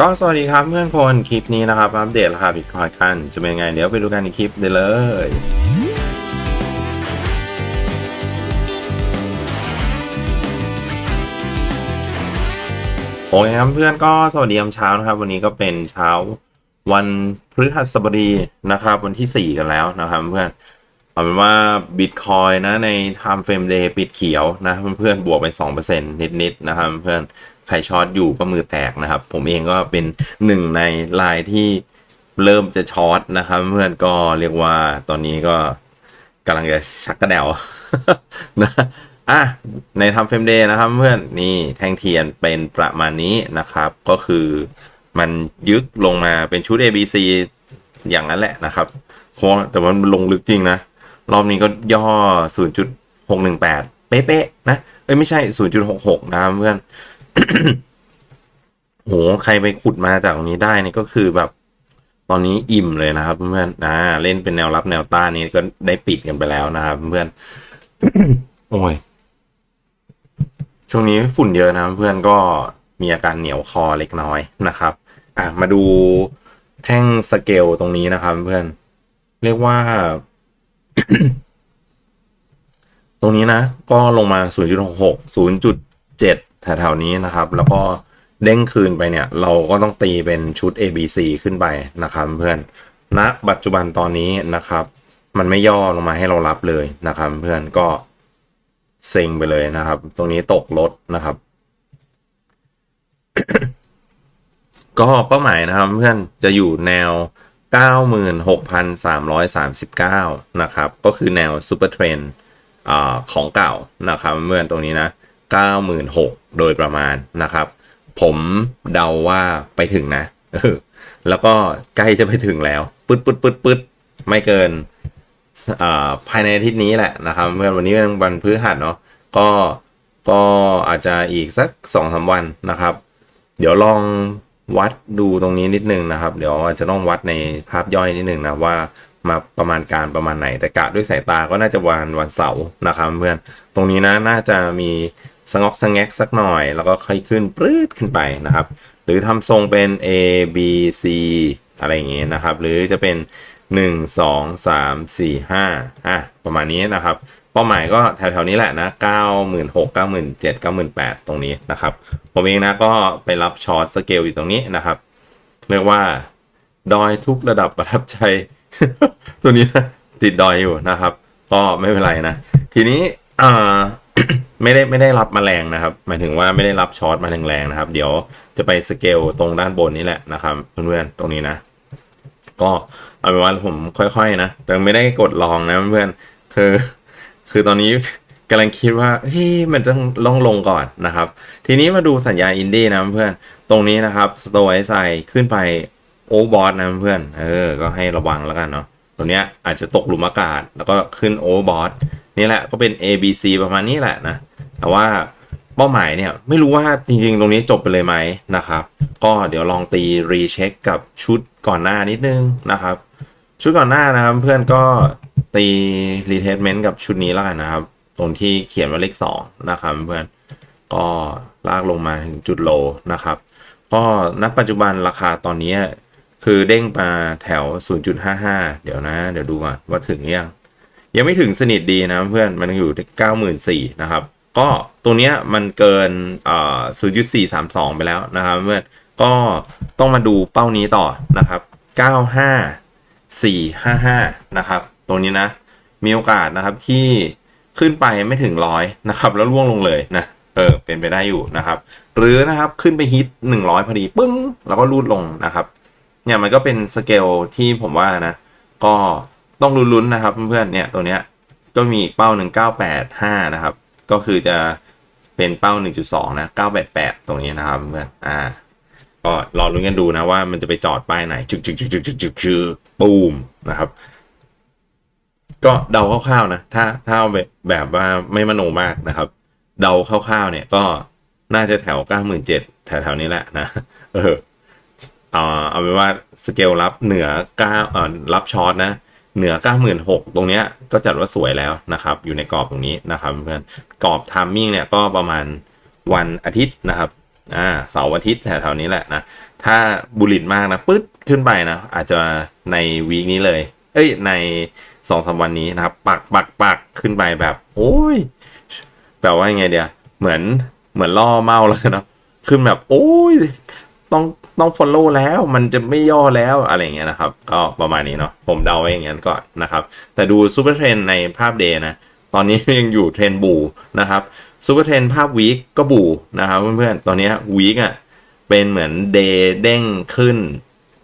ก็สวัสดีครับเพื่อนคนคลิปนี้นะครับ อัปเดตราคาบิตคอยกัน จะเป็นไงเดี๋ยวไปดูกันในคลิปได้เลยโอเคครับเพื่อนก็สวัสดียามเช้านะครับ วันนี้ก็เป็นเช้าวันพฤหัสบดีนะครับ วันที่ 4 กันแล้วนะครับเพื่อนเอาเป็นว่าบิตคอยนะใน time frame day ปิดเขียวนะเพื่อนๆบวกไป 2%นิดๆนะครับเพื่อน ใครช็อตอยู่ก็มือแตกนะครับ ผมเองก็เป็นหนึ่งในลายที่เริ่มจะช็อตนะครับ เพื่อนก็เรียกว่าตอนนี้ก็กำลังจะชักกระเดวนะอะในทำเฟรมเดย์นะครับเพื่อนนี่แท่งเทียนเป็นประมาณนี้นะครับ ก็คือมันยึกลงมาเป็นชุด A B C อย่างนั้นแหละนะครับเพราะแต่ว่ามันลงลึกจริงนะ รอบนี้ก็ย่อ 0.618 เป๊ะๆนะ เอ้ยไม่ใช่ 0.66 นะครับเพื่อน โหใครไปขุดมาจากตรงนี้ได้นี่ก็คือแบบ ตอนนี้อิ่มเลยนะครับเพื่อนอ่าเล่นเป็นแนวรับแนวต้านนี้ก็ได้ปิดกันไปแล้วนะครับเพื่อนโอ้ยช่วงนี้ฝุ่นเยอะนะเพื่อนก็มีอาการเหนียวคอเล็กน้อยนะครับ อะมาดูแท่งสเกลตรงนี้นะครับ เพื่อน เรียกว่า ตรงนี้นะ ก็ลงมา 0.66 0.7 แถวๆนี้นะครับ แล้วก็เด้งคืนไปเนี่ย เราก็ต้องตีเป็นชุด ABC ขึ้นไปนะครับเพื่อนณนะปัจจุบันตอนนี้นะครับ มันไม่ย่อลงมาให้เรารับเลยนะครับ เพื่อนก็เซ็งไปเลยนะครับ ตรงนี้ตกลดนะครับ ก็เป้าหมายนะครับ เพื่อนจะอยู่แนว 96,339 นะครับ ก็คือแนวซูเปอร์เทรนของเก่านะครับเมื่อนตรงนี้นะ 96,000โดยประมาณนะครับ ผมเดาว่าไปถึงนะแล้วก็ใกล้จะไปถึงแล้วปึ๊ดปึ๊ดปึ๊ดปึ๊ดไม่เกินอ่าภายในอาทิตย์นี้แหละนะครับเมื่อนวันนี้เป็นวันพฤหัสเนาะก็ก็อาจจะอีกสักสองสาวันนะครับ เดี๋ยวลองวัดดูตรงนี้นิดนึงนะครับ เดี๋ยวอาจจะต้องวัดในภาพย่อยนิดนึงนะว่ามาประมาณการประมาณไหนแต่กะด้วยสายตาก็น่าจะวันวันเสาร์นะครับเพื่อนตรงนี้นะน่าจะมี สงอกสงแงกสักหน่อย แล้วก็ค่อยขึ้นปรื้ดขึ้นไปนะครับ หรือทำทรงเป็น A B C อะไรอย่างงี้ยนะครับ หรือจะเป็น 1 2 3 4 5อะประมาณนี้นะครับ เป้าหมายก็แถวๆนี้แหละนะ96,000 97,000 98,000 ตรงนี้นะครับ ผมเองนะก็ไปรับช็อตสเกลอยู่ตรงนี้นะครับ เรียกว่า ดอยทุกระดับประทับใจ ตัวนี้นะติดดอยอยู่นะครับ ก็ไม่เป็นไรนะ ทีนี้อ่า ไม่ได้ไม่ได้รับมาแรงนะครับ หมายถึงว่าไม่ได้รับช็อตมาแรงๆนะครับ เดี๋ยวจะไปสเกลตรงด้านบนนี้แหละนะครับเพื่อนๆตรงนี้นะ ก็เอาเป็นว่าผมค่อยๆนะแต่ไม่ได้กดลองนะเพื่อนคือ คือตอนนี้กำลังคิดว่าเฮ้ยมันต้องลงลงก่อนนะครับ ทีนี้มาดูสัญญาณอินดี้นะเพื่อนตรงนี้นะครับสโตไวไซขึ้นไปโอบอทนะเพื่อนเออ ก็ให้ระวังแล้วกันเนาะ ตัวเนี้ยอาจจะตกหลุมอากาศ แล้วก็ขึ้นโอเวอร์บอทนี่แหละก็เป็น A B C ประมาณนี้แหละนะ แต่ว่าเป้าหมายเนี่ยไม่รู้ว่าจริงๆ ตรงนี้จบไปเลยไหมนะครับ ก็เดี๋ยวลองตีรีเช็คกับชุดก่อนหน้านิดนึงนะครับ ชุดก่อนหน้านะครับเพื่อนก็ตีรีเทสเมนต์กับชุดนี้แล้วกันนะครับ ตรงที่เขียนว่าเลขสองนะครับเพื่อนก็ลากลงมาถึงจุดโลนะครับ ก็ณปัจจุบันราคาตอนนี้ คือเด้งมาแถว 0.55 เดี๋ยวนะ เดี๋ยวดูก่อนว่าถึงยังยังไม่ถึงสนิทดีนะเพื่อนมันอยู่ที่94,000นะครับ ก็ตัวเนี้ยมันเกินอ่อ0.432 ไปแล้วนะครับเพื่อนก็ต้องมาดูเป้านี้ต่อนะครับ 95,455 นะครับตรงนี้นะ มีโอกาสนะครับที่ขึ้นไปไม่ถึงร้อยนะครับ แล้วล่วงลงเลยนะเออเป็นไปได้อยู่นะครับ หรือนะครับขึ้นไปฮิต 100 พอดีปึ้ง แล้วก็รูดลงนะครับ เนี่ยมันก็เป็นสเกลที่ผมว่านะ ก็ต้องลุ้นๆนะครับเพื่อนๆเนี่ยตัวเนี้ยก็มีอีกเป้าหนึ่ง985 นะครับ ก็คือจะเป็นเป้า 1.2 นะ 988 ตรงนี้นะครับเพื่อนอ่า ก็รอลุ้นกันดูนะว่ามันจะไปจอดป้ายไหนจึกจึกจึกจึกจึกจึกจึกปูมนะครับ ก็เดาคร่าวๆนะ ถ้าถ้าแบบแบบว่าไม่มโนมากนะครับ เดาคร่าวๆเนี่ยก็น่าจะแถว 97 แถวๆนี้แหละนะ เออ เอาเอาเป็นว่าสเกลรับเหนือเก้าเอ่อรับช็อตนะเหนือเก้าหมื่นหกตรงเนี้ยก็จัดว่าสวยแล้วนะครับ อยู่ในกรอบตรงนี้นะครับเพื่อนกรอบทามมิ่งเนี่ยก็ประมาณวันอาทิตย์นะครับอ่าเสาร์อาทิตย์แถวๆนี้แหละนะ ถ้าบุริตมากนะปึ๊ดขึ้นไปนะ อาจจะในวีคนี้เลย เอ้ยในสองสาวันนี้นะครับ ปักปักปักขึ้นไปแบบ โอ้ยแบบว่ายังไงเดียวเหมือนเหมือนล่อเมาแล้วเนาะขึ้นแบบ โอ้ยต้อง ต้อง follow แล้วมันจะไม่ย่อแล้วอะไรเงี้ยนะครับ ก็ประมาณนี้เนาะผมเดาไว้อย่างนั้นก่อนนะครับ แต่ดูซูเปอร์เทรนในภาพเดย์นะ ตอนนี้ยังอยู่เทรนบูนะครับซูเปอร์เทรนภาพวีคก็บูนะครับเพื่อนๆ ตอนนี้วีคอะเป็นเหมือนเดย์เด้งขึ้น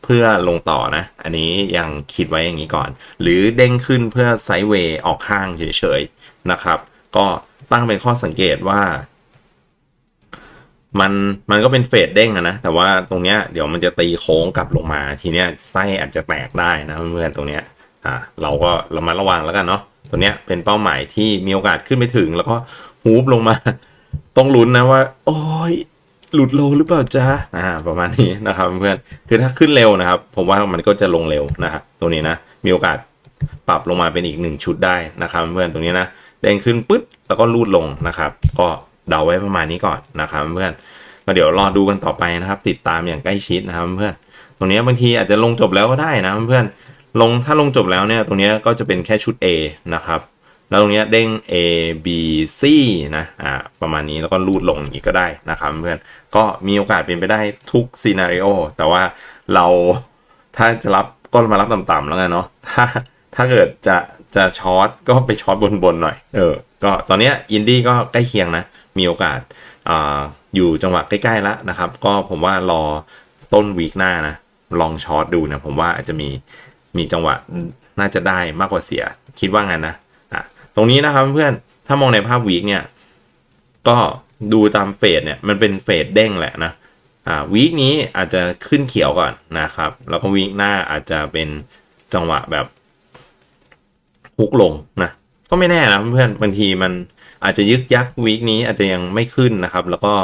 เพื่อลงต่อนะ อันนี้ยังคิดไว้อย่างนี้ก่อน หรือเด้งขึ้นเพื่อไซด์เวย์ออกข้างเฉยๆนะครับ ก็ตั้งเป็นข้อสังเกตว่า มันมันก็เป็นเฟดเด้งอะนะ แต่ว่าตรงเนี้ยเดี๋ยวมันจะตีโค้งกลับลงมาทีเนี้ยไส้อาจจะแตกได้นะเพื่อนๆตรงเนี้ยอ่าเราก็เรามาระวังแล้วกันเนาะตัวเนี้ยเป็นเป้าหมายที่มีโอกาสขึ้นไปถึง แล้วก็ฮูบลงมา ต้องลุ้นนะว่า โอ้ยหลุดโลหรือเปล่าจ๊ะอ่า ประมาณนี้นะครับเพื่อนคือถ้าขึ้นเร็วนะครับผมว่ามันก็จะลงเร็วนะครับตรงนี้นะมีโอกาสปรับลงมาเป็นอีกหนึ่งชุดได้นะครับเพื่อนตรงนี้นะเด้งขึ้นปึ๊ดแล้วก็ลูดลงนะครับ ก็ เดาไว้ประมาณนี้ก่อนนะครับเพื่อนก็เดี๋ยวรอดูกันต่อไปนะครับ ติดตามอย่างใกล้ชิดนะครับเพื่อนตรงนี้บางทีอาจจะลงจบแล้วก็ได้นะเพื่อนลงถ้าลงจบแล้วเนี่ยตรงนี้ก็จะเป็นแค่ชุด A นะครับแล้วตรงนี้เด้ง A B C นะอ่าประมาณนี้แล้วก็ลูดลงอย่างนี้ก็ได้นะครับเพื่อนก็มีโอกาสเป็นไปได้ทุกซีนารีโอแต่ว่าเราถ้าจะรับก็มารับต่ำๆแล้วกันเนาะถ้าถ้าเกิดจะจะช็อตก็ไปช็อตบนๆหน่อย เออ ก็ตอนนี้อินดี้ก็ใกล้เคียงนะ มีโอกาสออยู่จังหวะใกล้ๆแล้วนะครับ ก็ผมว่ารอต้นวีคหน้านะลองช็อตดูนะผมว่าอาจจะมีมีจังหวะน่าจะได้มากกว่าเสีย คิดว่างั้นนะอะตรงนี้นะครับเพื่อนถ้ามองในภาพวีคเนี่ยก็ดูตามเฟสเนี่ยมันเป็นเฟสเด้งแหละนะอ่าวีคนี้อาจจะขึ้นเขียวก่อนนะครับ แล้วก็วีคหน้าอาจจะเป็นจังหวะแบบฮุกลงนะก็ไม่แน่นะเพื่อนบางทีมัน อาจจะยึกยักวีคนี้อาจจะยังไม่ขึ้นนะครับ แล้วก็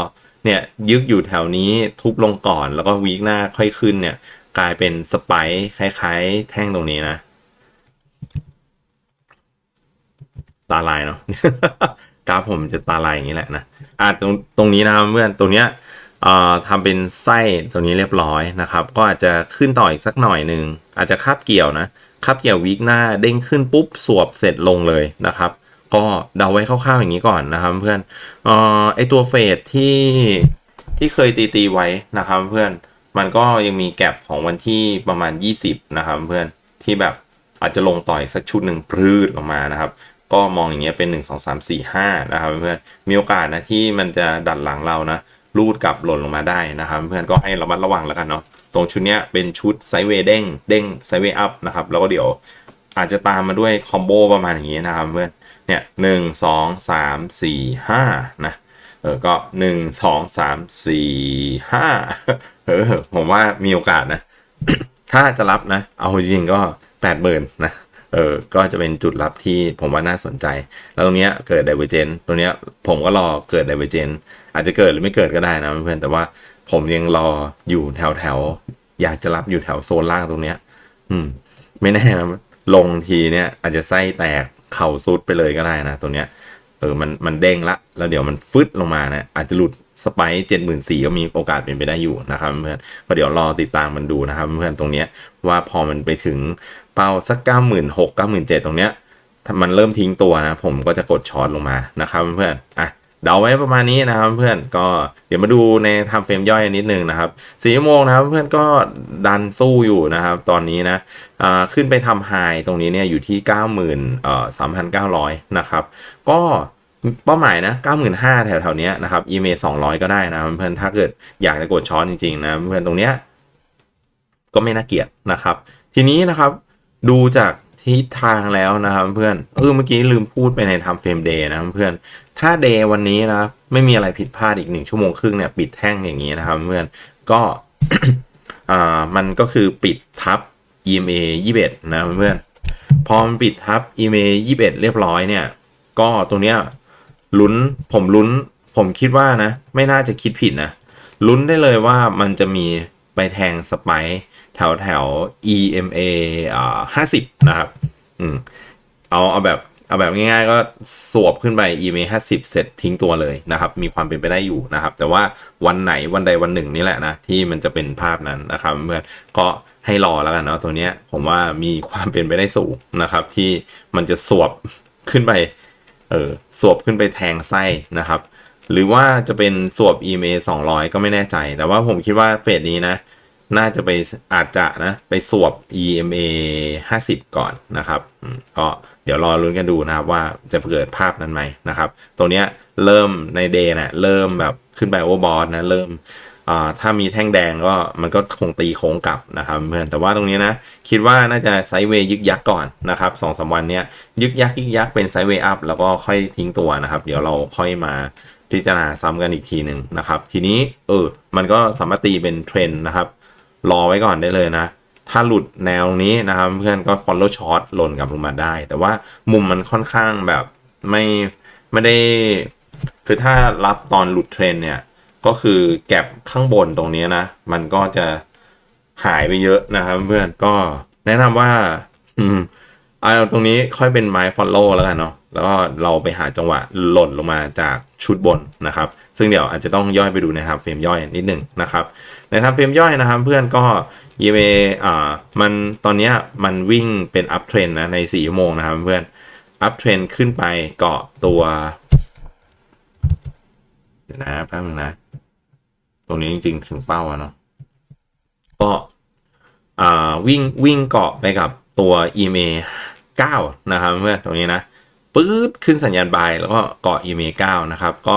เนี่ยยึกอยู่แถวนี้ทุบลงก่อน แล้วก็วีคหน้าค่อยขึ้นเนี่ย กลายเป็นสไปค์คล้ายๆ แท่งตรงนี้นะตาลายเนาะกราฟผมจะตาลายอย่างนี้แหละนะอ่าตรงตรงนี้นะครับเพื่อนตรงเนี้ยเอ่อทำเป็นไส้ตรงนี้เรียบร้อยนะครับ ก็อาจจะขึ้นต่ออีกสักหน่อยหนึ่งอาจจะคาบเกี่ยวนะคาบเกี่ยววีคหน้าเด้งขึ้นปุ๊บสวบเสร็จลงเลยนะครับ ก็เดาไว้คร่าวๆอย่างนี้ก่อนนะครับเพื่อนเอ่อไอตัวเฟสที่ที่เคยตีตีๆไว้นะครับเพื่อนมันก็ยังมีแก็บของวันที่ประมาณ 20 นะครับเพื่อนที่แบบอาจจะลงต่อยสักชุดหนึ่งพืดลงมานะครับ ก็มองอย่างเงี้ยเป็น 1 2 3 4 5 นะครับเพื่อนมีโอกาสนะที่มันจะดัดหลังเรานะรูดกลับหล่นลงมาได้นะครับ เพื่อนก็ให้ระมัดระวังแล้วกันเนาะตรงชุดเนี้ยเป็นชุดไซเวเด้งเด้งไซเวอัพนะครับแล้วก็เดี๋ยวอาจจะตามมาด้วยคอมโบประมาณอย่างนี้นะครับเพื่อน เนี่ยหนึ่งสองสามสี่ห้านะเออก็หนึ่งสองสามสี่ห้าเออผมว่ามีโอกาสนะ ถ้าจะรับนะ เอาจริงก็แปดหมื่นนะเออ ก็จะเป็นจุดรับที่ผมว่าน่าสนใจ แล้วตรงเนี้ยเกิดไดเวอร์เจนตรงเนี้ยผมก็รอเกิดไดเวอร์เจนอาจจะเกิดหรือไม่เกิดก็ได้นะเพื่อนแต่ว่าผมยังรออยู่แถวแถวอยากจะรับอยู่แถวโซนล่างตรงเนี้ย อืม ไม่แน่นะลงทีเนี้ยอาจจะไส้แตก เข่าซุดไปเลยก็ได้นะตรงเนี้ยเออมันมันเด้งละ แล้วเดี๋ยวมันฟึดลงมานะอาจจะหลุดสไปเจ็ดหมื่นสี่ก็มีโอกาสเป็นไปได้อยู่นะครับเพื่อนก็เดี๋ยวรอติดตามมันดูนะครับเพื่อนตรงเนี้ยว่าพอมันไปถึงเป้าสักเก้าหมื่นหกเก้าหมื่นเจ็ดตรงเนี้ยมันเริ่มทิ้งตัวนะ ผมก็จะกดช็อตลงมานะครับเพื่อนอะ เดาไว้ประมาณนี้นะครับเพื่อนก็เดี๋ยวมาดูในทม์เฟรมย่อยนิดนึงนะครับสี่ชั่วโมงนะครับเพื่อนก็ดันสู้อยู่นะครับ ตอนนี้นะอ่าขึ้นไปทำไฮตรงนี้เนี่ยอยู่ที่9 0 0 0 0เอ่อ3,900 นะครับ ก็เป้าหมายนะ 95,000แถวๆนี้นะครับอีเมล200 ก็ได้นะเพื่อนถ้าเกิดอยากจะกดช้อนจริงๆนะเพื่อนตรงเนี้ยก็ไม่น่าเกลียดนะครับ ทีนี้นะครับดูจากทิศทางแล้วนะครับเพื่อนเออเมื่อกี้ลืมพูดไปในทำเฟรมเดย์นะเพื่อน ถ้าเดย์วันนี้นะไม่มีอะไรผิดพลาดอีกหนึ่งชั่วโมงครึ่งเนี่ยปิดแท่งอย่างนี้นะครับเพื่อนก็อ่ามันก็คือปิดทับ EMA 21นะเพื่อนพอมันปิดทับ EMA 21 เรียบร้อยเนี่ย ก็ตรงเนี้ยลุ้นผมลุ้น ผมคิดว่านะ ไม่น่าจะคิดผิดนะลุ้นได้เลยว่ามันจะมีไปแทงสไปแถวแถว EMA อ่า50 นะครับ อืม เอาเอาแบบ เอาแบบง่ายๆ ก็สวบขึ้นไป EMA 50 เสร็จทิ้งตัวเลยนะครับ มีความเป็นไปได้อยู่นะครับ แต่ว่าวันไหนวันใดวันหนึ่งนี่แหละนะ ที่มันจะเป็นภาพนั้นนะครับเพื่อนก็ให้รอแล้วกันเนาะตัวเนี้ยผมว่ามีความเป็นไปได้สูงนะครับ ที่มันจะสวบขึ้นไปเออสวบขึ้นไปแทงไส้นะครับ หรือว่าจะเป็นสวบ EMA 200 ก็ไม่แน่ใจ แต่ว่าผมคิดว่าเฟสนี้นะน่าจะไปอาจจะนะ ไปสวบ EMA 50 ก่อนนะครับอืมก็ เดี๋ยวรอลุ้นกันดูนะครับว่าจะเกิดภาพนั้นไหมนะครับตัวเนี้ยเริ่มในเดย์นะเริ่มแบบขึ้นไปโอเวอร์บอสนะเริ่มถ้ามีแท่งแดงก็มันก็คงตีโค้งกลับนะครับเพื่อนแต่ว่าตรงนี้นะ คิดว่าน่าจะไซด์เวย์ยึกยักก่อนนะครับสองสามวันเนี้ยยึกยักยึกยักเป็นไซด์เวย์อัพแล้วก็ค่อยทิ้งตัวนะครับ เดี๋ยวเราค่อยมาพิจารณาซ้ำกันอีกทีหนึ่งนะครับ ทีนี้เออมันก็สามารถตีเป็นเทรนนะครับ รอไว้ก่อนได้เลยนะ ถ้าหลุดแนวนี้นะครับ เพื่อนก็ follow short หล่นกลับลงมาได้ แต่ว่ามุมมันค่อนข้างแบบไม่ไม่ได้ คือถ้ารับตอนหลุดเทรนเนี่ย ก็คือแก็บข้างบนตรงนี้นะ มันก็จะหายไปเยอะนะครับ เพื่อนก็แนะนำว่า อืมเอาตรงนี้ค่อยเป็นไม้ follow แล้วกันเนาะแล้วก็เราไปหาจังหวะหล่นลงมาจากชุดบนนะครับ ซึ่งเดี๋ยวอาจจะต้องย่อยไปดูในทำเฟรมย่อยนิดหนึ่งนะครับ ในทำเฟรมย่อยนะครับเพื่อนก็ EMA อ่ามันตอนนี้มันวิ่งเป็น up trend นะใน4ชั่วโมงนะครับเพื่อน up trend ขึ้นไปเกาะตัวเดี๋ยวนะแป๊บนึงนะ ตรงนี้จริงๆ ถึงเป้าอะเนาะก็อ่าวิ่งวิ่งเกาะไปกับตัว EMA 9 นะครับเพื่อนตรงนี้นะปื๊ดขึ้นสัญญาณบายแล้วก็เกาะ EMA 9 นะครับ ก็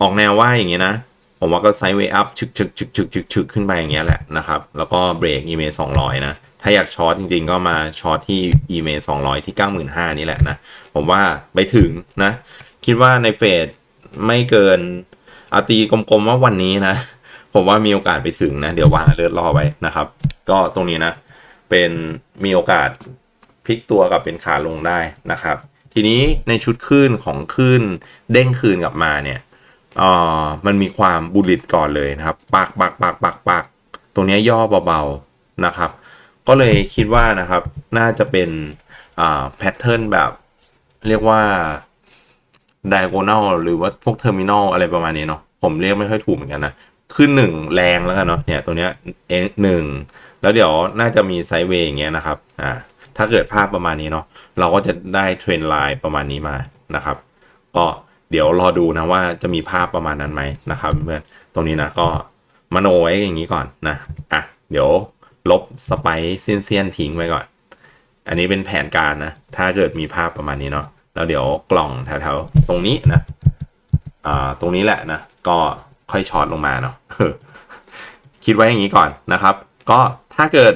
ออกแนวว่าอย่างนี้ยนะ ผมว่าก็ไซด์เวย์อัพชึกชึกชึกชึกชึกชึกขึ้นไปอย่างเงี้ยแหละนะครับ แล้วก็เบรก EMA 200นะ ถ้าอยากช็อตจริงๆ ก็มาช็อตที่ EMA 200ที่95,000นี่แหละนะ ผมว่าไปถึงนะ คิดว่าในเฟสไม่เกินอาตีกลมๆว่าวันนี้นะ ผมว่ามีโอกาสไปถึงนะ เดี๋ยววางเลือดล่อไว้นะครับ ก็ตรงนี้นะ เป็นมีโอกาสพลิกตัวกับเป็นขาลงได้นะครับ ทีนี้ในชุดคลื่นของคลื่นเด้งคืนกลับมาเนี่ย อ่ามันมีความบุลิตก่อนเลยนะครับปักปักปักปักปักตรงนี้ย่อเบาๆนะครับ ก็เลยคิดว่านะครับ น่าจะเป็นอ่าแพทเทิร์นแบบ เรียกว่า diagonal หรือว่าพวก terminal อะไรประมาณนี้เนาะผมเรียกไม่ค่อยถูกเหมือนกันนะขึ้นหนึ่งแรงแล้วกันเนาะเนี่ยตัวเนี้ยเอหนึ่งแล้วเดี๋ยวน่าจะมีไซด์เวย์อย่างเงี้ยนะครับอ่าถ้าเกิดภาพประมาณนี้เนาะเราก็จะได้เทรนไลน์ประมาณนี้มานะครับ ก็ เดี๋ยวรอดูนะว่าจะมีภาพประมาณนั้นไหมนะครับเพื่อนตรงนี้นะก็มโนไว้อย่างนี้ก่อนนะอะเดี๋ยวลบสไปเซียนเซียนทิ้งไว้ก่อน อันนี้เป็นแผนการนะ ถ้าเกิดมีภาพประมาณนี้เนาะแล้วเดี๋ยวกล่องแถวๆตรงนี้นะอ่าตรงนี้แหละนะ ก็ค่อยช็อตลงมาเนาะคิดไว้อย่างนี้ก่อนนะครับ ก็ถ้าเกิด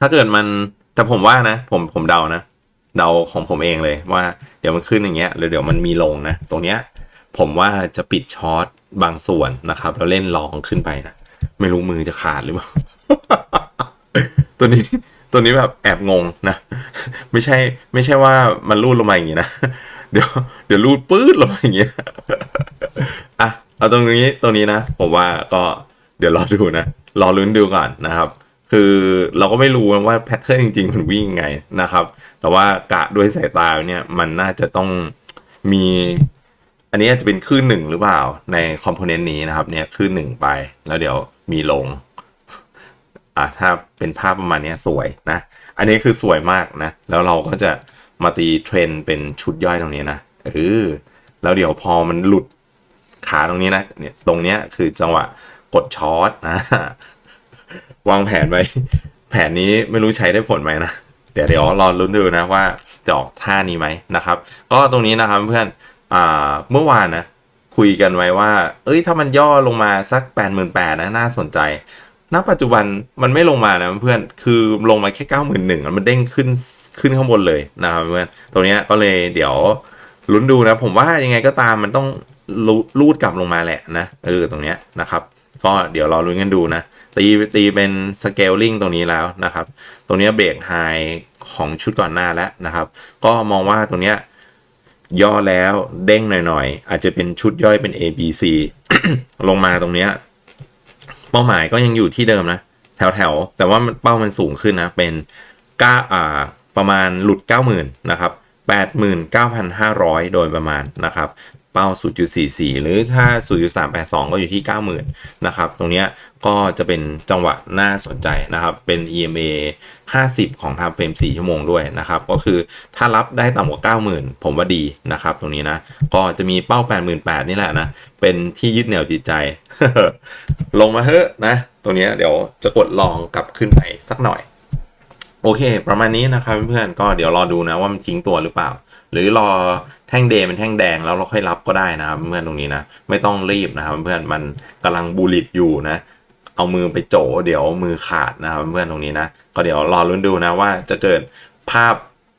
ถ้าเกิดมันแต่ผมว่านะ ผมผมเดานะ เดาของผมเองเลยว่าเดี๋ยวมันขึ้นอย่างเงี้ยแล้วเดี๋ยวมันมีลงนะ ตรงเนี้ยผมว่าจะปิดช็อตบางส่วนนะครับ แล้วเล่นลองขึ้นไปนะ ไม่รู้มือจะขาดหรือเปล่า ตัวนี้ตัวนี้แบบแอบงงนะ ไม่ใช่ ไม่ใช่ว่ามันรูดลงมาอย่างงี้นะ เดี๋ยวเดี๋ยวรูดปื๊ดลงมาอย่างเงี้ยอะเอาตรงนี้ตรงนี้นะ ผมว่าก็เดี๋ยวรอดูนะ รอลุ้นดูก่อนนะครับ คือเราก็ไม่รู้ว่าแพทเทิร์นจริง ๆ มันวิ่งยังไงนะครับ แต่ว่ากะด้วยสายตาเนี่ยมันน่าจะต้องมี อันนี้อาจจะเป็นคลื่นหนึ่งหรือเปล่าในคอมโพเนนต์นี้นะครับ เนี่ยคลื่นหนึ่งไปแล้วเดี๋ยวมีลงอะถ้าเป็นภาพประมาณนี้สวยนะ อันนี้คือสวยมากนะ แล้วเราก็จะมาตีเทรนเป็นชุดย่อยตรงนี้นะเออแล้วเดี๋ยวพอมันหลุดขาตรงนี้นะเนี่ยตรงเนี้ยคือจังหวะกดช็อตนะ วางแผนไว้ แผนนี้ไม่รู้ใช้ได้ผลไหมนะ เดี๋ยวเดี๋ยวรอลุ้นดูนะว่าจะออกท่านี้ไหมนะครับ ก็ตรงนี้นะครับเพื่อนอ่าเมื่อวานนะคุยกันไว้ว่า เอ้ยถ้ามันย่อลงมาสักแปดหมื่นแปดนะน่าสนใจ ณ ปัจจุบันมันไม่ลงมานะเพื่อน คือลงมาแค่เก้าหมื่นหนึ่งมันเด้งขึ้นขึ้นข้างบนเลยนะครับเพื่อน ตรงนี้ก็เลยเดี๋ยวลุ้นดูนะ ผมว่ายังไงก็ตามมันต้องรูรูดกลับลงมาแหละนะเออตรงเนี้ยนะครับ ก็เดี๋ยวรอลุ้นกันดูนะ ตีตีเป็นสเกลลิงตรงนี้แล้วนะครับ ตรงนี้เบรกไฮของชุดก่อนหน้าแล้วนะครับ ก็มองว่าตรงนี้ย่อแล้วเด้งหน่อยๆ อาจจะเป็นชุดย่อยเป็น A B C ลงมาตรงนี้เป้าหมายก็ยังอยู่ที่เดิมนะ แถวๆ แต่ว่าเป้ามันสูงขึ้นนะ เป็นก้าอ่าประมาณหลุด 90,000 นะครับ 89,500 โดยประมาณนะครับ เป้า 0.44 หรือถ้า 0.382 ก็อยู่ที่ 90,000 นะครับ ตรงนี้ก็จะเป็นจังหวะน่าสนใจนะครับ เป็น EMA 50 ของ time frame 4 ชั่วโมงด้วยนะครับ ก็คือถ้ารับได้ต่ำกว่า 90,000 ผมว่าดีนะครับ ตรงนี้นะ ก็จะมีเป้า 88,000 นี่แหละนะ เป็นที่ยึดเหนี่ยวจิตใจ ลงมาเถอะนะ ตรงนี้เดี๋ยวจะกดลองกลับขึ้นไปสักหน่อย โอเค ประมาณนี้นะครับเพื่อนๆ ก็เดี๋ยวรอดูนะว่ามันทิ้งตัวหรือเปล่า หรือรอแท่งเดย์เป็นแท่งแดงแล้วเราค่อยรับก็ได้นะครับเพื่อนตรงนี้นะไม่ต้องรีบนะครับเพื่อนมันกำลังบูลลิตอยู่นะเอามือไปโจเดี๋ยวมือขาดนะครับเพื่อนตรงนี้นะก็เดี๋ยวรอรุ้นดูนะว่าจะเกิดภาพ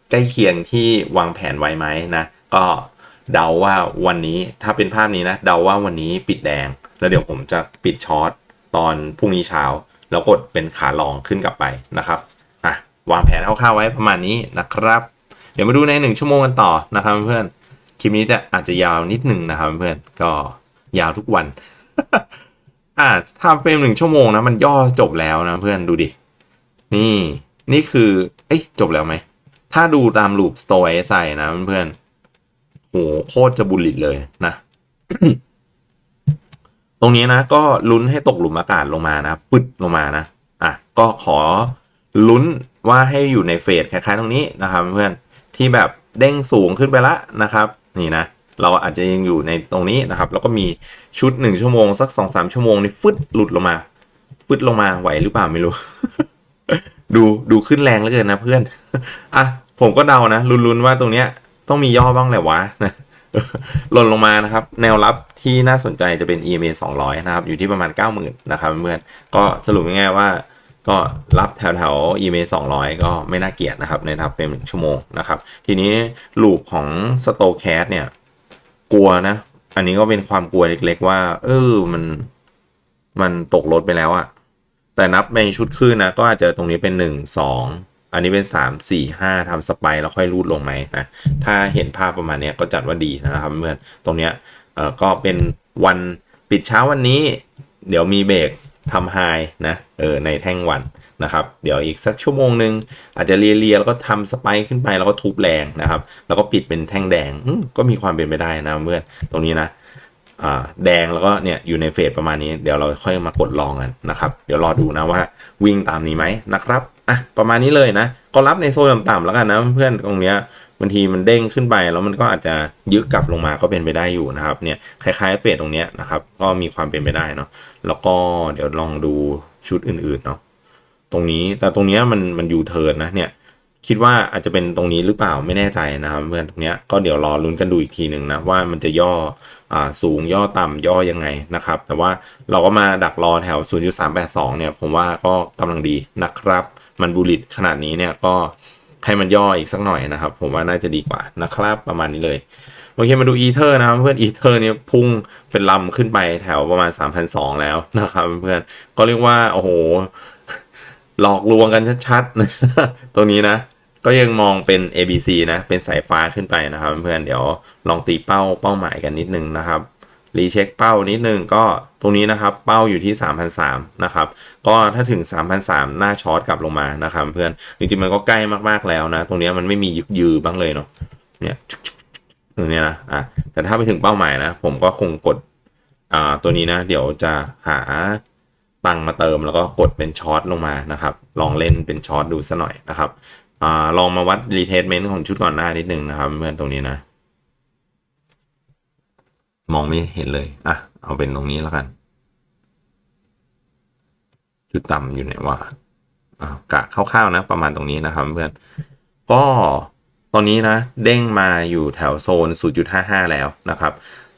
ใกล้เคียงที่วางแผนไว้ไหมนะก็เดาว่าวันนี้ถ้าเป็นภาพนี้นะเดาว่าวันนี้ปิดแดง แล้วเดี๋ยวผมจะปิดช็อตตอนพรุ่งนี้เช้า แล้วกดเป็นขาลองขึ้นกลับไปนะครับอะวางแผนคร่าวๆไว้ประมาณนี้นะครับ เดี๋ยวมาดูในหนึ่งชั่วโมงกันต่อนะครับเพื่อนคลิปนี้จะอาจจะยาวนิดหนึ่งนะครับเพื่อนก็ยาวทุกวันอ่าทำเฟรมหนึ่งชั่วโมงนะมันย่อจบแล้วนะเพื่อนดูดิ นี่ นี่คือ เอ้ยจบแล้วไหม ถ้าดูตามลูปสโตร์ใส่นะเพื่อนโหโคตรจะบุลลิตเลยนะ ตรงนี้นะ ก็ลุ้นให้ตกหลุมอากาศลงมานะปึ๊ดลงมานะ อะ ก็ขอลุ้นว่าให้อยู่ในเฟสคล้ายๆตรงนี้นะครับเพื่อน ที่แบบเด้งสูงขึ้นไปละนะครับ นี่นะ เราอาจจะยังอยู่ในตรงนี้นะครับ แล้วก็มีชุดหนึ่งชั่วโมง สักสองสามชั่วโมงนี่ฟึดหลุดลงมาฟึดลงมาไหวหรือเปล่าไม่รู้ ดูดูขึ้นแรงเหลือเกินนะเพื่อนอะผมก็เดานะลุ้นๆว่าตรงเนี้ยต้องมีย่อบ้างแหละวะนะหล่นลงมานะครับ แนวรับที่น่าสนใจจะเป็น EMA 200 นะครับ อยู่ที่ประมาณ 90,000 นะครับเพื่อนก็สรุปง่ายๆว่า ก็รับแถวแถว EMA 200 ก็ไม่น่าเกลียดนะครับในทับเป็นหนึ่งชั่วโมงนะครับ ทีนี้ลูปของ s t o c a s เนี่ย กลัวนะ อันนี้ก็เป็นความกลัวเล็กๆว่า เออมันมันตกรถไปแล้วอะแต่นับในชุดขึ้นนะ ก็อาจจะตรงนี้เป็นหนึ่งสองอันนี้เป็นสามสี่ห้าทำสไปร์แล้วค่อยรูดลงไหมนะ ถ้าเห็นภาพประมาณนี้ก็จัดว่าดีนะครับเพื่อนตรงเนี้ยเออก็เป็นวันปิดเช้าวันนี้ เดี๋ยวมีเบรก ทำไฮนะเออในแท่งวันนะครับเดี๋ยวอีกสักชั่วโมงหนึ่งอาจจะเลียๆแล้วก็ทำสไปร์ขึ้นไปแล้วก็ทุบแรงนะครับ แล้วก็ปิดเป็นแท่งแดงก็มีความเป็นไปได้นะเพื่อนตรงนี้นะอ่าแดงแล้วก็เนี่ยอยู่ในเฟสประมาณนี้เดี๋ยวเราค่อยมากดลองกันนะครับ เดี๋ยวรอดูนะว่าวิ่งตามนี้ไหมนะครับอะประมาณนี้เลยนะ ก็รับในโซนต่ำๆแล้วกันนะเพื่อนตรงเนี้ย บางทีมันเด้งขึ้นไปแล้วมันก็อาจจะยึกกลับลงมาก็เป็นไปได้อยู่นะครับเนี่ยคล้ายๆเฟสตรงเนี้ยนะครับ ก็มีความเป็นไปได้เนาะแล้วก็เดี๋ยวลองดูชุดอื่นๆเนาะตรงนี้แต่ตรงเนี้ยมันมันยูเทิร์นนะเนี่ยคิดว่าอาจจะเป็นตรงนี้หรือเปล่าไม่แน่ใจนะครับเพื่อนตรงเนี้ยก็เดี๋ยวรอลุ้นกันดูอีกทีหนึ่งนะว่ามันจะย่ออ่าสูงย่อต่ำย่อยังไงนะครับ แต่ว่าเราก็มาดักรอแถว 0.382 เนี่ย ผมว่าก็กำลังดีนะครับ มันบูลิตขนาดนี้เนี่ยก็ ให้มันย่ออีกสักหน่อยนะครับ ผมว่าน่าจะดีกว่านะครับประมาณนี้เลยโอเคมาดูอีเทอร์นะครับเพื่อนอีเทอร์เนี่ยพุ่งเป็นลำขึ้นไปแถวประมาณ 3,200 แล้วนะครับเพื่อนก็เรียกว่า โอ้โห หลอกลวงกันชัดๆ ตรงนี้นะ ก็ยังมองเป็น ABC นะ เป็นสายฟ้าขึ้นไปนะครับ เพื่อนเดี๋ยวลองตีเป้าเป้าหมายกันนิดนึงนะครับ รีเช็คเป้านิดนึงก็ตรงนี้นะครับเป้าอยู่ที่ 3,003นะครับก็ถ้าถึง 3,003หน้าช็อตกลับลงมานะครับเพื่อนจริงๆมันก็ใกล้มากๆแล้วนะ ตรงนี้มันไม่มียึกยือบ้างเลยเนาะเนี่ยตรงนี้นะอะแต่ถ้าไปถึงเป้าหมายนะ ผมก็คงกดอ่าตัวนี้นะ เดี๋ยวจะหาตังค์มาเติมแล้วก็กดเป็นช็อตลงมานะครับ ลองเล่นเป็นช็อตดูสัหน่อยนะครับอ่าลองมาวัดรีเทสเมนต์ของชุดก่อนหน้านิดนึงนะครับเพื่อนตรงนี้นะ มองไม่เห็นเลย อะ เอาเป็นตรงนี้แล้วกันชุดต่ำอยู่ไหนวะอ่ากะคร่าวๆนะ ประมาณตรงนี้นะครับเพื่อน ก็ตอนนี้นะ เด้งมาอยู่แถวโซน 0.55 แล้วนะครับ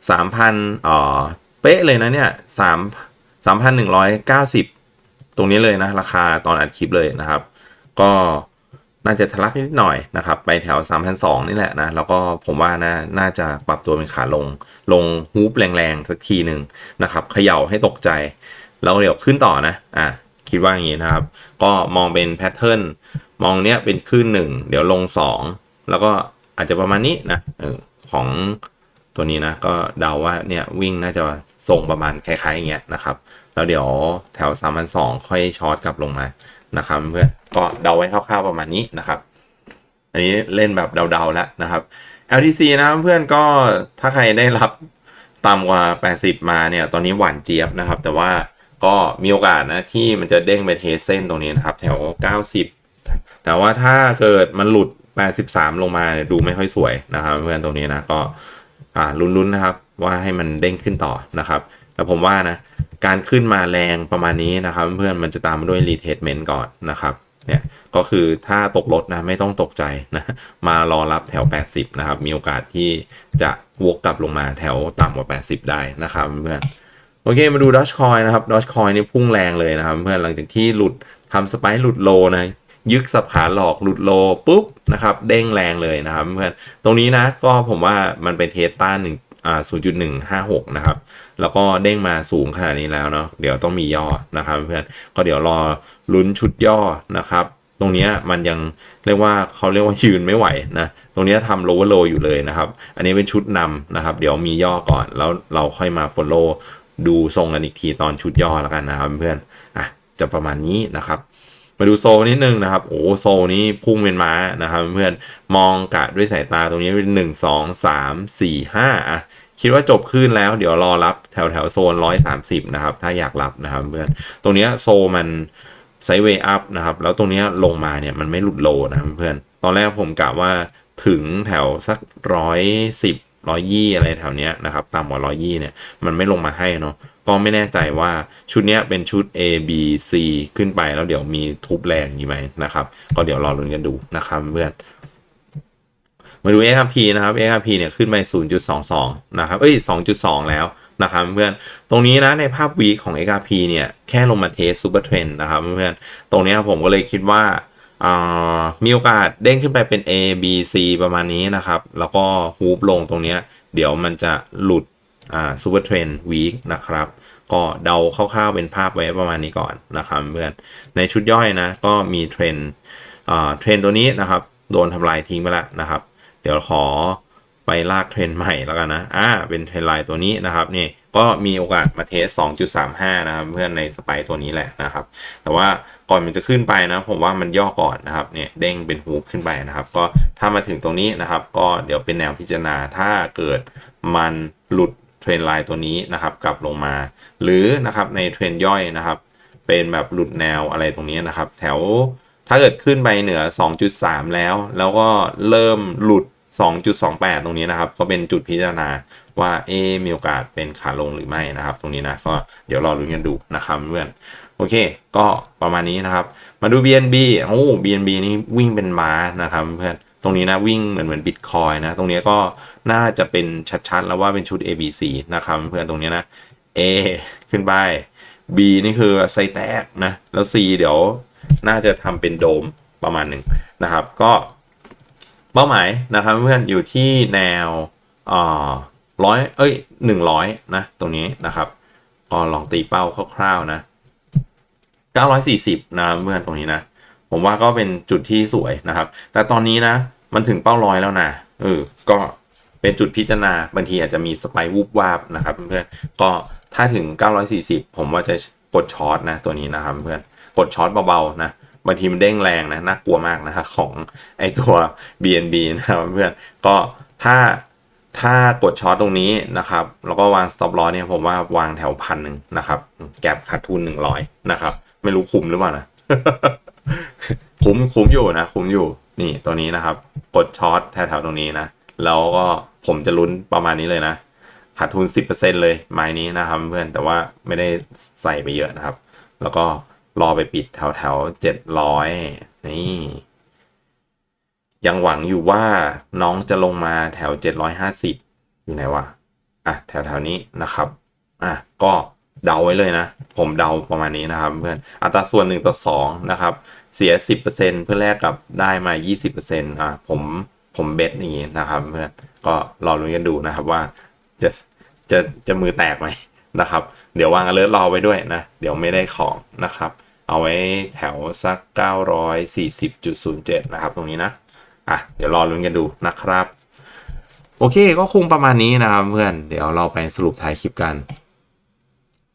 3,000อ่อ เป๊ะเลยนะเนี่ย3 3,190 ตรงนี้เลยนะ ราคาตอนอัดคลิปเลยนะครับ ก็น่าจะทะลักนิดหน่อยนะครับ ไปแถว 3,200 นี่แหละนะ แล้วก็ผมว่านะน่าจะปรับตัวเป็นขาลง ลงฮูปแรงๆสักทีหนึ่งนะครับเขย่าให้ตกใจ แล้วเดี๋ยวขึ้นต่อนะอะคิดว่าอย่างนี้นะครับ ก็มองเป็นแพทเทิร์นมองเนี้ยเป็นขึ้นหนึ่งเดี๋ยวลงสองแล้วก็อาจจะประมาณนี้นะออของตัวนี้นะก็เดาว่าเนี่ยวิ่งน่าจะทรงประมาณคล้ายๆอย่างเงี้ยนะครับแล้วเดี๋ยวแถว3 2 0 0ค่อยช็อตกลับลงมานะครับเพื่อนก็เดาไว้คร่าวๆประมาณนี้นะครับ อันนี้เล่นแบบเดาๆแล้วนะครับ LTC นะครับเพื่อนก็ถ้าใครได้รับต่ำกว่า 80 มาเนี่ย ตอนนี้หวานเจี๊ยบนะครับ แต่ว่าก็มีโอกาสนะที่มันจะเด้งไปเทสเส้นตรงนี้นะครับ แถว 90 แต่ว่าถ้าเกิดมันหลุด 83 ลงมาเนี่ยดูไม่ค่อยสวยนะครับ เพื่อนตรงนี้นะก็อ่าลุ้นๆนะครับ ว่าให้มันเด้งขึ้นต่อนะครับ แต่ผมว่านะ การขึ้นมาแรงประมาณนี้นะครับ เพื่อนมันจะตามมาด้วยรีเทสเมนต์ก่อนนะครับ เนี่ยก็คือถ้าตกรถนะไม่ต้องตกใจนะมารอรับแถว 80 นะครับ มีโอกาสที่จะวกกลับลงมาแถวต่ำกว่า 80 ได้นะครับเพื่อนโอเคมาดูดอชคอยนะครับดอชคอยนี่พุ่งแรงเลยนะครับ เพื่อนหลังจากที่หลุดทำสไปหลุดโลนะยึกสับขาหลอกหลุดโลปุ๊บนะครับเด้งแรงเลยนะครับเพื่อนตรงนี้นะก็ผมว่ามันเป็นเทสต้านหนึ่ง อ่า0.156 นะครับ แล้วก็เด้งมาสูงขนาดนี้แล้วเนาะเดี๋ยวต้องมีย่อนะครับเพื่อนก็เดี๋ยวรอลุ้นชุดย่อนะครับ ตรงเนี้ยมันยังเรียกว่าเขาเรียกว่ายืนไม่ไหวนะตรงเนี้ยทำโลว์โลอยู่เลยนะครับ อันนี้เป็นชุดนำนะครับ เดี๋ยวมีย่อก่อนแล้วเราค่อยมาฟอลโล่ดูทรงกันอีกทีตอนชุดย่อแล้วกันนะครับเพื่อนอะจะประมาณนี้นะครับ มาดูโซนิดนึงนะครับ โอ้โซนี้พุ่งเป็นม้านะครับ เพื่อนมองกะด้วยสายตาตรงนี้เป็นหนึ่งสองสามสี่ห้าอะคิดว่าจบขึ้นแล้วเดี๋ยวรอรับแถวแถวโซนร้อยสามสิบนะครับ ถ้าอยากรับนะครับเพื่อนตรงนี้โซมันไซเวย์อัพนะครับ แล้วตรงนี้ลงมาเนี่ยมันไม่หลุดโลนะเพื่อนตอนแรกผมกะว่าถึงแถวสักร้อยสิบร้อยยี่อะไรแถวเนี้ยนะครับต่ำกว่าร้อยยี่เนี่ยมันไม่ลงมาให้เนาะ ก็ไม่แน่ใจว่าชุดนี้เป็นชุด A B C ขึ้นไปแล้วเดี๋ยวมีทุบแรงอยู่ไหมนะครับ ก็เดี๋ยวรอลุ้นกันดูนะครับเพื่อนมาดู XRP นะครับ XRP เนี่ยขึ้นไป 0.22 นะครับ เอ้ย 2.2 แล้วนะครับเพื่อน ตรงนี้นะในภาพวีคของ XRP เนี่ยแค่ลงมาเทสซูเปอร์เทรนนะครับเพื่อน ตรงนี้ผมก็เลยคิดว่าามีโอกาสเด้งขึ้นไปเป็น A B C ประมาณนี้นะครับ แล้วก็ฮูปลงตรงนี้ เดี๋ยวมันจะหลุด อ่าซูเปอร์เทรนวีคนะครับก็เดาคร่าวๆเป็นภาพไว้ประมาณนี้ก่อนนะครับเพื่อนในชุดย่อยนะก็มีเทรนอ่าเทรนตัวนี้นะครับโดนทำลายทิ้งไปแล้วนะครับ เดี๋ยวขอไปลากเทรนใหม่แล้วกันนะอ่าเป็นเทรนไลน์ตัวนี้นะครับนี่ก็มีโอกาสมาเทส 2.35 นะครับเพื่อนในสไปตัวนี้แหละนะครับ แต่ว่าก่อนมันจะขึ้นไปนะผมว่ามันย่อก่อนนะครับเนี่ยเด้งเป็นฮูปขึ้นไปนะครับ ก็ถ้ามาถึงตรงนี้นะครับ ก็เดี๋ยวเป็นแนวพิจารณาถ้าเกิดมันหลุด รนไลน์ตัวนี้นะครับกลับลงมา หรือนะครับในเทรนย่อยนะครับ เป็นแบบหลุดแนวอะไรตรงนี้นะครับ แถวถ้าเกิดขึ้นไปเหนือ 2.3 แล้ว แล้วก็เริ่มหลุด 2.28 ตรงนี้นะครับ ก็เป็นจุดพิจารณาว่าเอมีโอกาสเป็นขาลงหรือไม่นะครับ ตรงนี้นะก็เดี๋ยวรอรุ้นกันดูนะครับเพื่อนโอเค ก็ประมาณนี้นะครับ มาดู BNB โอ้ BNB นี่วิ่งเป็นม้านะครับเพื่อนตรงนี้นะวิ่งเหมือนเหมือนบิตคอยนะ ตรงนี้ก็ น่าจะเป็นชัดๆ แล้วว่าเป็นชุด ABC นะครับเพื่อนตรงนี้นะ A ขึ้นไป B นี่คือไซแตกนะ แล้ว C เดี๋ยวน่าจะทำเป็นโดมประมาณหนึ่งนะครับ ก็เป้าหมายนะครับเพื่อนอยู่ที่แนวอ่าร้อยเอ้ยหนึ่งร้อยนะ ตรงนี้นะครับก็ลองตีเป้าคร่าวๆนะ940นะเพื่อนตรงนี้นะผมว่าก็เป็นจุดที่สวยนะครับ แต่ตอนนี้นะ มันถึงเป้าร้อยแล้วนะเออก็ เป็นจุดพิจารณาบางทีอาจจะมีสไปค์วูบวาบนะครับเพื่อนก็ถ้าถึง 940 ผมว่าจะกดช็อตนะตัวนี้นะครับเพื่อนกดช็อตเบาๆนะบางทีมันเด้งแรงนะน่ากลัวมากนะครับของไอตัว BNB นะครับเพื่อนก็ถ้าถ้ากดช็อตตรงนี้นะครับ แล้วก็วาง stop loss เนี่ยผมว่าวางแถวพันหนึ่งนะครับแก็บขาดทุน 100 นะครับ ไม่รู้คุ้มหรือเปล่านะคุ้มคุ้มอยู่นะ คุ้มอยู่นี่ตัวนี้นะครับ กดช็อตแถวๆตรงนี้นะ แล้วก็ผมจะลุ้นประมาณนี้เลยนะ ขาดทุน 10%เลยไม้นี้นะครับเพื่อนแต่ว่าไม่ได้ใส่ไปเยอะนะครับ แล้วก็รอไปปิดแถวแถวเจ็ดร้อยนี่ยังหวังอยู่ว่าน้องจะลงมาแถว 750 อยู่ไหนวะ อะ แถวแถวนี้นะครับ อะ ก็เดาไว้เลยนะ ผมเดาประมาณนี้นะครับเพื่อน อัตราส่วน 1 ต่อ 2 นะครับ เสีย 10%เพื่อแลกกับได้มา 20%อะ ผม ผมเบสอย่างนี้นะครับเพื่อนก็รอรุ้นกันดูนะครับว่าจะจะจะมือแตกไหมนะครับ เดี๋ยววางอเลิร์รอไว้ด้วยนะ เดี๋ยวไม่ได้ของนะครับ เอาไว้แถวสัก 940.07 นะครับ ตรงนี้นะอะเดี๋ยวรอลุ้นกันดูนะครับ โอเคก็คงประมาณนี้นะครับเพื่อนเดี๋ยวเราไปสรุปท้ายคลิปกัน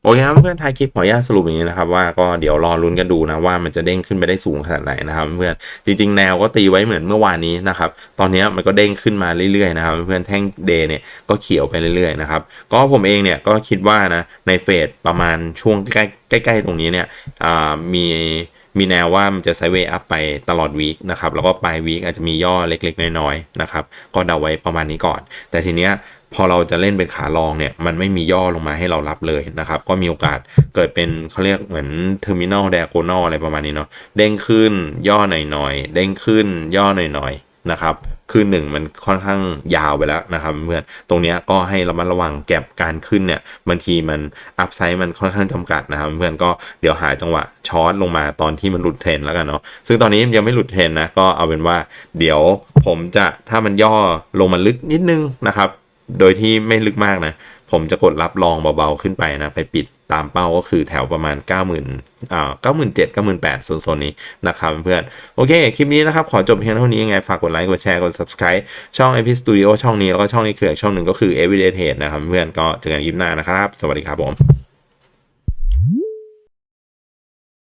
โอเคครับเพื่อนท้ายคลิปขออนุญาตสรุปอย่างนี้นะครับว่าก็เดี๋ยวรอลุ้นกันดูนะว่ามันจะเด้งขึ้นไปได้สูงขนาดไหนนะครับเพื่อนจริงๆแนวก็ตีไว้เหมือนเมื่อวานนี้นะครับตอนนี้มันก็เด้งขึ้นมาเรื่อยๆนะครับเพื่อนแท่งเดย์เนี่ยก็เขียวไปเรื่อยๆนะครับก็ผมเองเนี่ยก็คิดว่านะในเฟสประมาณช่วงใกล้ๆตรงนี้เนี่ยมีมีแนวว่ามันจะไซด์เวย์อัพไปตลอดวีคนะครับแล้วก็ปลายวีคอาจจะมีย่อเล็กๆ น้อยๆนะครับก็เดาไว้ประมาณนี้ก่อน แต่ทีเนี้ย พอเราจะเล่นเป็นขาลองเนี่ยมันไม่มีย่อลงมาให้เรารับเลยนะครับ ก็มีโอกาสเกิดเป็นเขาเรียกเหมือน terminal diagonal อะไรประมาณนี้เนาะเด้งขึ้นย่อหน่อยๆเด้งขึ้นย่อหน่อยๆนะครับคือหนึ่งมันค่อนข้างยาวไปแล้วนะครับเพื่อนตรงเนี้ยก็ให้ระมัดระวังแก็บการขึ้นเนี่ยบางทีมันอัพไซด์มันค่อนข้างจำกัดนะครับเพื่อนก็เดี๋ยวหาจังหวะช็อตลงมาตอนที่มันหลุดเทรนแล้วกันเนาะซึ่งตอนนี้ยังไม่หลุดเทรนนะก็เอาเป็นว่า เดี๋ยวผมจะถ้ามันย่อลงมาลึกนิดนึงนะครับ โดยที่ไม่ลึกมากนะ ผมจะกดรับรองเบาๆขึ้นไปนะ ไปปิดตามเป้าก็คือแถวประมาณ 9 0 0 0 0อ่า97 98โซนๆนี้นะครับเพื่อน โอเค คลิปนี้นะครับ ขอจบเพียงเท่านี้ยังไง ฝากกดไลค์ กดแชร์ กด subscribe ช่อง AP Studio ช่องนี้ แล้วก็ช่องนี้คือช่องหนึ่งก็คือ Everyday Trade นะครับเพื่อนก็เจอกันคลิปหน้านะครับ สวัสดีครับผม